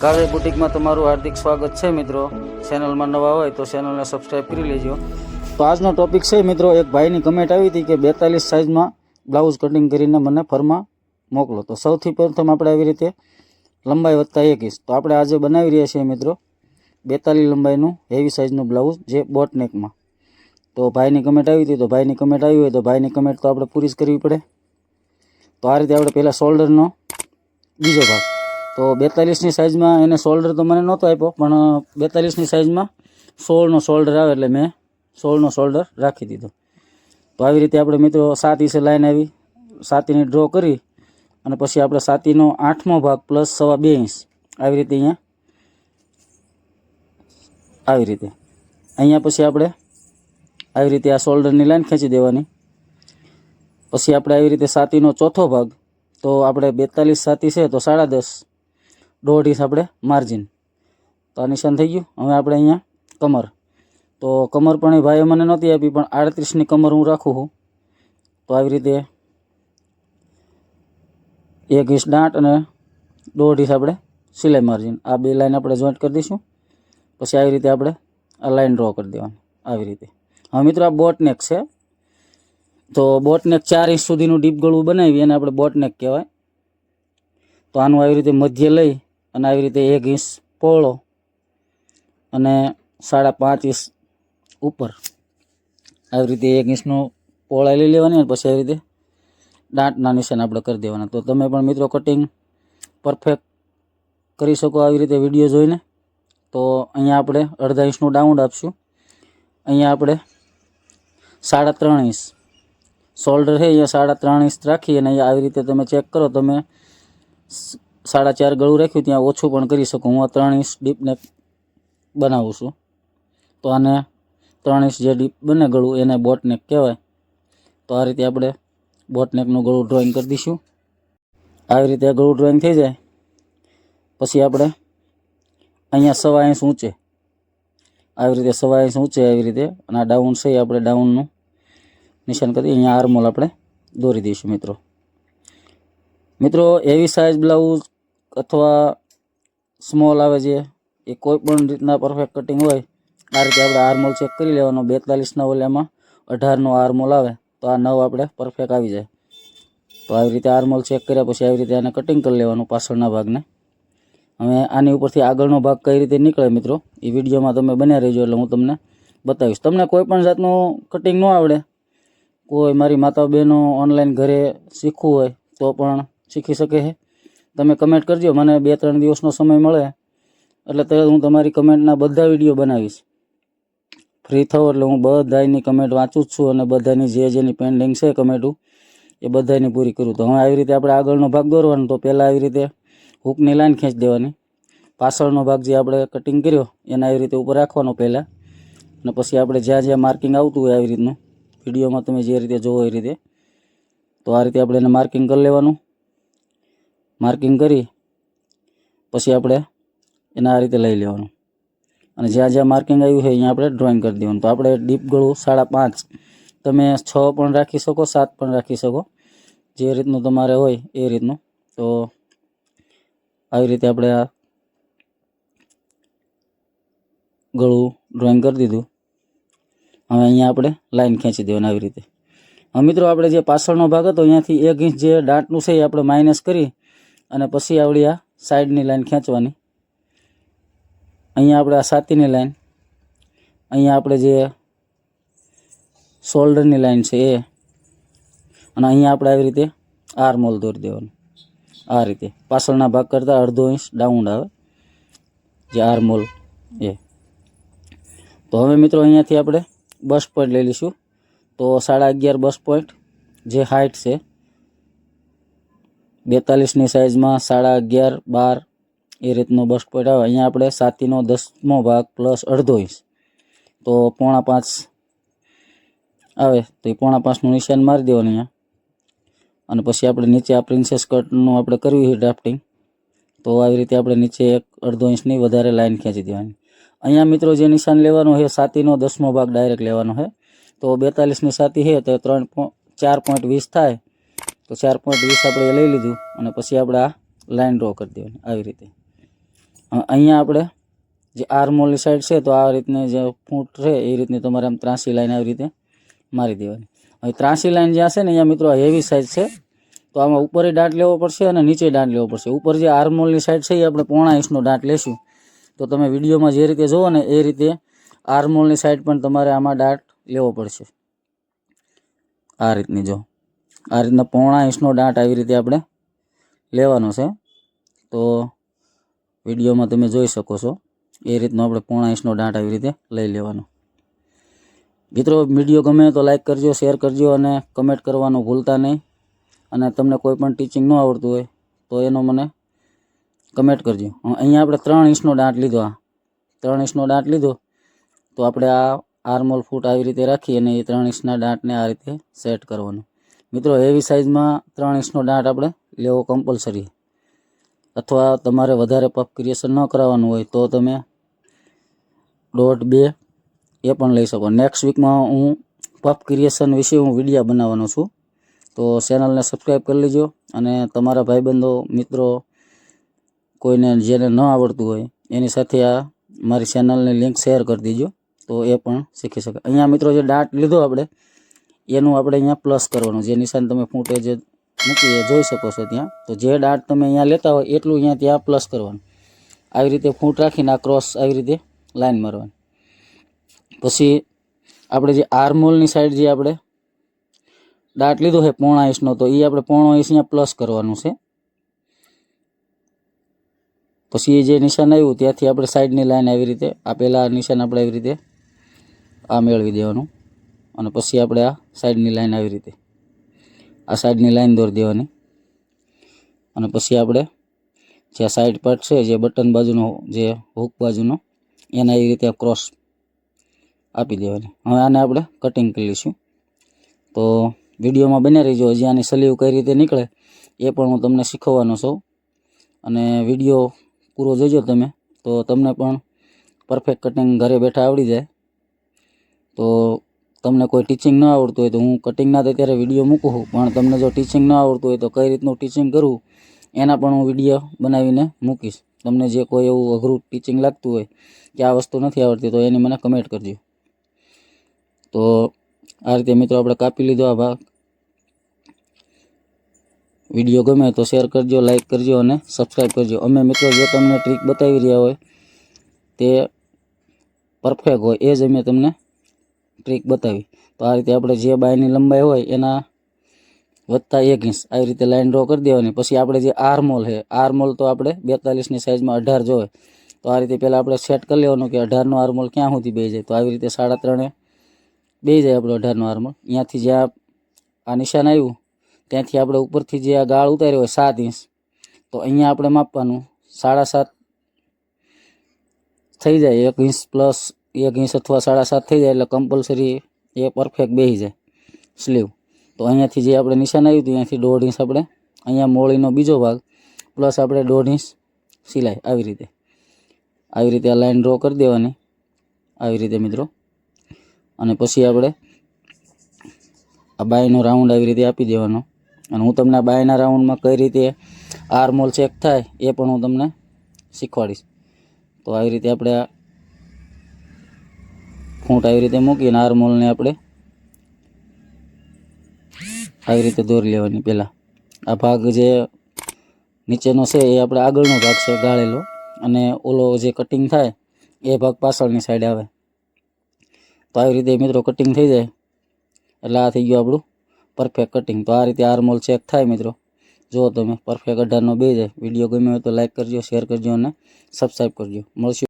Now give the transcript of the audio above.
કાવ્ય બુટિકમાં તમારું હાર્દિક સ્વાગત છે મિત્રો. ચેનલમાં નવા હોય તો ચેનલને સબસ્ક્રાઈબ કરી લેજો. તો આજનો ટોપિક છે મિત્રો, એક ભાઈની કમેન્ટ આવી હતી કે બેતાલીસ સાઇઝમાં બ્લાઉઝ કટિંગ કરીને મને ફરમાં મોકલો. તો સૌથી પ્રથમ આપણે આવી રીતે લંબાઈ વધતા એક ઇંચ. તો આપણે આજે બનાવી રહ્યા છીએ મિત્રો, બેતાલીસ લંબાઈનું હેવી સાઇઝનું બ્લાઉઝ જે બોટ નેકમાં તો ભાઈની કમેન્ટ આવી હતી, તો ભાઈની કમેન્ટ આવી હોય તો ભાઈની કમેન્ટ તો આપણે પૂરી જ કરવી પડે. તો આ રીતે આપણે પહેલાં શોલ્ડરનો બીજો ભાગ તો બેતાલીસની સાઇઝમાં એને શોલ્ડર તો મને નહોતો આપ્યો, પણ બેતાલીસની સાઇઝમાં સોળનો શોલ્ડર આવે એટલે મેં સોળનો શોલ્ડર રાખી દીધો. તો આવી રીતે આપણે મિત્રો સાત ઇંચે લાઈન આવી, સાતીની ડ્રો કરી અને પછી આપણે સાતીનો આઠમો ભાગ પ્લસ સવા બે ઇંચ આવી રીતે અહીંયા આવી રીતે. અહીંયા પછી આપણે આવી રીતે આ શોલ્ડરની લાઈન ખેંચી દેવાની. પછી આપણે આવી રીતે સાતીનો ચોથો ભાગ, તો આપણે બેતાલીસ સાતી છે તો સાડા દસ દોઢ આપણે માર્જિન તો આ નિશાન થઈ ગયું. હવે આપણે અહીંયા કમર. તો કમર પણ એ ભાઈએ મને નહોતી આપી, પણ આડત્રીસની કમર હું રાખું છું. તો આવી રીતે એક ઇંચ દાંટ અને દોઢ ઇંચ આપણે સિલાઈ માર્જિન આ બે લાઈન આપણે જોઈન્ટ કરી દઈશું. પછી આવી રીતે આપણે આ લાઈન ડ્રો કરી દેવાની. આવી રીતે. હવે મિત્રો આ બોટનેક છે. તો બોટનેક ચાર ઇંચ સુધીનું ડીપ ગળું બનાવી એને આપણે બોટનેક કહેવાય. તો આનું આવી રીતે મધ્ય લઈ અને આવી રીતે એક ઇંચ પહોળો અને સાડા પાંચ ઇંચ ઉપર આવી રીતે એક ઇંચનું પહોળાઈ લઈ લેવાની અને પછી આવી રીતે દાંતના નિશાન આપણે કરી દેવાના. તો તમે પણ મિત્રો કટિંગ પરફેક્ટ કરી શકો આવી રીતે વીડિયો જોઈને. તો અહીંયા આપણે અડધા ઇંચનું ડાઉન્ડ આપશું. અહીંયા આપણે સાડા ત્રણ ઇંચ શોલ્ડર છે, અહીંયા સાડા ત્રણ ઇંચ રાખી અને અહીંયા આવી રીતે તમે ચેક કરો, તમે સાડા ચાર ગળું રાખ્યું, ત્યાં ઓછું પણ કરી શકું. હું ત્રણ ઇંચ ડીપને બનાવું છું. તો આને ત્રણ ઇંચ જે ડીપ બને ગળું, એને બોટનેક કહેવાય. તો આ રીતે આપણે બોટનેકનું ગળું ડ્રોઈંગ કરી દઈશું. આવી રીતે ગળું ડ્રોઈંગ થઈ જાય. પછી આપણે અહીંયા સવા ઇંચ ઊંચે. આવી રીતે સવા ઇંચ ઊંચે આવી રીતે, અને આ ડાઉન છે આપણે ડાઉનનું નિશાન કરી, અહીંયા આર્મોલ આપણે દોરી દઈશું મિત્રો. મિત્રો, એવી સાઇઝ બ્લાઉઝ અથવા સ્મોલ આવે છે એ કોઈ પણ રીતના પરફેક્ટ કટિંગ હોય, આ રીતે આપણે આર્મોલ ચેક કરી લેવાનો. બેતાલીસના ઓલામાં અઢારનો આર્મોલ આવે, તો આ નવ આપણે પરફેક્ટ આવી જાય. તો આવી રીતે આર્મોલ ચેક કર્યા પછી આવી રીતે આને કટિંગ કરી લેવાનું પાછળના ભાગને. હવે આની ઉપરથી આગળનો ભાગ કઈ રીતે નીકળે મિત્રો, એ વિડીયોમાં તમે બન્યા રહેજો એટલે હું તમને બતાવીશ. તમને કોઈ પણ જાતનું કટિંગ ન આવડે, કોઈ મારી માતા બહેનો ઓનલાઈન ઘરે શીખવું હોય તો પણ શીખી શકે છે. તમે કમેન્ટ કરજો, મને બે, ત્રણ દિવસનો સમય મળે. એટલે તો હું તમારી કમેન્ટના બધા વીડિયો બનાવીશ. ફ્રી થયો એટલે હું બધાની કમેન્ટ વાંચું જ છું અને બધાની જે જેની પેન્ડિંગ છે કમેન્ટું એ બધાની પૂરી કરું. તો હવે આવી રીતે આપણે આગળનો ભાગ દોરવાનો. તો પહેલાં આવી રીતે હૂકની લાઈન ખેંચી દેવાની. પાછળનો ભાગ જે આપણે કટિંગ કર્યો, એને આવી રીતે ઉપર રાખવાનો પહેલાં. અને પછી આપણે જ્યાં જ્યાં માર્કિંગ આવતું હોય આવી રીતનું વિડીયોમાં તમે જે રીતે જોવો એ રીતે. તો આ રીતે આપણે એને માર્કિંગ કરી લેવાનું. માર્કિંગ કરી, પછી આપણે એને આ રીતે લઈ લેવાનું. અને જ્યાં જ્યાં માર્કિંગ આવ્યું છે અહીંયા આપણે ડ્રોઈંગ કરી દેવાનું. તો આપણે ડીપ ગળું સાડા પાંચ, તમે છ પણ રાખી શકો, સાત પણ રાખી શકો. જે રીતનું તમારે હોય એ રીતનું. તો આવી રીતે આપણે આ ગળું ડ્રોઈંગ કરી દીધું. હવે અહીંયા આપણે લાઈન ખેંચી દેવાની આવી રીતે. હવે મિત્રો, આપણે જે પાછળનો ભાગ હતો, અહીંયાથી એક ઇંચ જે દાંતનું છે એ આપણે માઇનસ કરી અને પછી આવડી આ સાઈડની લાઈન ખેંચવાની. અહીંયા આપણે આ સાતીની લાઈન, અહીંયા આપણે જે શોલ્ડરની લાઈન છે એ, અને અહીંયા આપણે આવી રીતે આર્મોલ દોરી દેવાનું. આ રીતે. પાછળના ભાગ કરતાં અડધો ઇંચ ડાઉન આવે, જે આર્મોલ એ. તો હવે મિત્રો અહીંયાથી આપણે બસ પોઈન્ટ લઈ લઈશું. તો સાડા અગિયાર બસ પોઈન્ટ જે હાઇટ છે બેતાલીસની સાઇઝમાં સાડા અગિયાર, બાર એ રીતનો બસ પોઈન્ટ આવે અહીંયા આપણે સાતીનો દસમો ભાગ પ્લસ અડધો ઇંચ. તો પોણા પાંચ આવે, તો એ પોણા પાંચનું નિશાન મારી દેવાનું અહીંયા. અને પછી આપણે નીચે આ પ્રિન્સેસ કટનું આપણે કરવી છે ડ્રાફ્ટિંગ તો આવી રીતે આપણે નીચે એક અડધો ઇંચની વધારે લાઈન ખેંચી દેવાની. અહીંયા મિત્રો જે નિશાન લેવાનું છે, સાતીનો દસમો ભાગ ડાયરેક્ટ લેવાનો છે. તો બેતાલીસની સાતી છે, તો ત્રણ ચાર પોઈન્ટ વીસ થાય. તો ચાર પોઈન્ટ વીસ આપણે લઈ લીધું અને પછી આપણે આ લાઈન ડ્રો કરી દેવાની આવી રીતે. અહીંયા આપણે જે આર્મોલની સાઈડ છે તો આ રીતની જે ફૂટ છે એ રીતની તમારે આમ ત્રાસી લાઈન આવી રીતે મારી દેવાની. હવે ત્રાસી લાઈન જ્યાં છે ને અહીંયા મિત્રો હેવી સાઈઝ છે, તો આમાં ઉપર દાંત લેવો પડશે અને નીચે દાંત લેવો પડશે. ઉપર જે આર્મોલની સાઈડ છે એ આપણે પોણા ઇંચનો દાંત લેશું. તો તમે વિડીયોમાં જે રીતે જુઓ ને એ રીતે આર્મોલની સાઈડ પણ તમારે આમાં દાંત લેવો પડશે. આ રીતની જો. આ રીતના પોણા ઇંચનો દાંટ આવી રીતે આપણે લેવાનો છે. તો વિડીયોમાં તમે જોઈ શકો છો, એ રીતનો આપણે પોણા ઇંચનો દાંટ આવી રીતે લઈ લેવાનો. મિત્રો, વીડિયો ગમે તો લાઈક કરજો, શેર કરજો અને કમેન્ટ કરવાનું ભૂલતા નહીં. અને તમને કોઈ પણ ટીચિંગ ન આવડતું હોય, તો એનો મને કમેન્ટ કરજો. અહીંયા આપણે ત્રણ ઇંચનો દાંટ લીધો આ. ત્રણ ઇંચનો દાંટ લીધો, તો આપણે આ આર્મોલ ફૂટ આવી રીતે રાખી અને એ ત્રણ ઇંચના દાંટને આ રીતે સેટ કરવાનું. મિત્રો હેવી સાઇઝમાં ત્રણ ઇંચનો દાંટ આપણે લેવો કમ્પલસરી અથવા તમારે વધારે પફ ક્રિએશન ન કરાવવાનું હોય તો તમે દોઢ, બે એ પણ લઈ શકો. નેક્સ્ટ વીકમાં હું પફ ક્રિએશન વિશે હું વિડીયા બનાવવાનો છું. તો ચેનલને સબસ્ક્રાઈબ કરી લેજો. અને તમારા ભાઈબંધો, મિત્રો, કોઈને જેને ન આવડતું હોય, એની સાથે આ મારી ચેનલની લિંક શેર કરી દેજો. તો એ પણ શીખી શકે અહીંયા મિત્રો, જે દાંત લીધો આપણે એનું આપણે અહીંયા પ્લસ કરવાનું. જે નિશાન તમે ફૂટે જે મૂકી એ જોઈ શકો છો ત્યાં. તો જે ડાટ તમે અહીંયા લેતા હોય એટલું અહીંયા ત્યાં પ્લસ કરવાનું. આવી રીતે ફૂટ રાખીને આ ક્રોસ આવી રીતે લાઈન મારવાની. પછી આપણે જે આર્મોલની સાઈડ જે આપણે ડાટ લીધો છે પોણા ઇંચનો તો એ આપણે પોણો ઇંચ અહીંયા પ્લસ કરવાનું છે. પછી એ જે નિશાન આવ્યું ત્યાંથી આપણે સાઈડની લાઈન આવી રીતે, આ પહેલાં નિશાન આપણે આવી રીતે આ મેળવી દેવાનું. અને પછી આપણે આ સાઈડની લાઈન આવી રીતે. આ સાઈડની લાઈન દોરી દેવાની. અને પછી આપણે જે આ સાઈડ પાર્ટ છે, જે બટન બાજુનો, જે હુક બાજુનો, એના એ રીતે ક્રોસ આપી દેવાની. હવે આને આપણે કટિંગ કરી લઈશું. તો વિડીયોમાં બને રહીજો. હજી આની સલીવ કઈ રીતે નીકળે એ પણ હું તમને શીખવવાનો છું. અને વીડિયો પૂરો જોજો તમે, તો તમને પણ પરફેક્ટ કટિંગ ઘરે બેઠા આવડી જાય. તો તમને કોઈ ટીચિંગ ન આવડતું હોય તો હું કટિંગના તો અત્યારે વીડિયો મૂકું છું, પણ તમને જો ટીચિંગ ન આવડતું હોય તો કઈ રીતનું ટીચિંગ કરવું એના પણ હું વીડિયો બનાવીને મૂકીશ. તમને જે કોઈ એવું અઘરું ટીચિંગ લાગતું હોય કે આ વસ્તુ નથી આવડતી, તો એની મને કમેન્ટ કરજો. તો આ રીતે મિત્રો આપણે કાપી લીધો આ ભાગ. વીડિયો ગમે તો શેર કરજો લાઇક કરજો અને સબસ્ક્રાઈબ કરજો. અમે મિત્રો જે તમને ટ્રીક બતાવી રહ્યા હોય તે પરફેક્ટ હોય, એ જ અમે તમને ટ્રીક બતાવી. તો આ રીતે આપણે જે બાયની લંબાઈ હોય એના વત્તા એક ઇંચ આવી રીતે લાઈન ડ્રો કરી દેવાની. પછી આપણે જે આર્મોલ છે આર્મોલ તો આપણે બેતાલીસની સાઇઝમાં અઢાર જોઈએ તો આ રીતે પહેલાં આપણે સેટ કરી લેવાનું કે અઢારનો આર્મોલ ક્યાં સુધી બે જાય. તો આવી રીતે સાડા ત્રણે બે જાય આપણો અઢારનો આર્મોલ અહીંયાથી જ્યાં આ નિશાન આવ્યું, ત્યાંથી આપણે ઉપરથી જે આ ગાળ ઉતાર્યો હોય સાત ઇંચ, તો અહીંયા આપણે માપવાનું સાડા સાત થઈ જાય. એક ઇંચ પ્લસ એક ઇંચ અથવા સાડા સાત થઈ જાય એટલે કમ્પલસરી એ પરફેક્ટ બેસી જાય સ્લીવ તો અહીંયાથી જે આપણે નિશાન આવ્યું હતું, અહીંયાથી દોઢ ઇંચ આપણે અહીંયા મોળીનો બીજો ભાગ પ્લસ આપણે દોઢ ઇંચ સિલાઈ, આવી રીતે. આવી રીતે આ લાઈન ડ્રો કરી દેવાની. આવી રીતે મિત્રો. અને પછી આપણે આ બાયનો રાઉન્ડ આવી રીતે આપી દેવાનો. અને હું તમને આ બાયના રાઉન્ડમાં કઈ રીતે આર્મોલ ચેક થાય એ પણ હું તમને શીખવાડીશ. તો આવી રીતે આપણે આ ફૂંટ આવી રીતે મૂકીને આરમોલને આપણે આવી રીતે દોરી લેવાની પહેલાં. આ ભાગ જે નીચેનો છે એ આપણે આગળનો ભાગ છે ગાળેલો. અને ઓલો જે કટિંગ થાય, એ ભાગ પાછળની સાઈડ આવે. તો આવી રીતે મિત્રો કટિંગ થઈ જાય. એટલે આ થઈ ગયું આપણું પરફેક્ટ કટિંગ તો આ રીતે આર્મોલ ચેક થાય મિત્રો. જુઓ તમે પરફેક્ટ અઢારનો બે જાય વીડિયો ગમ્યો હોય તો લાઇક કરજો શેર કરજો અને સબસ્ક્રાઈબ કરજો. મળશું.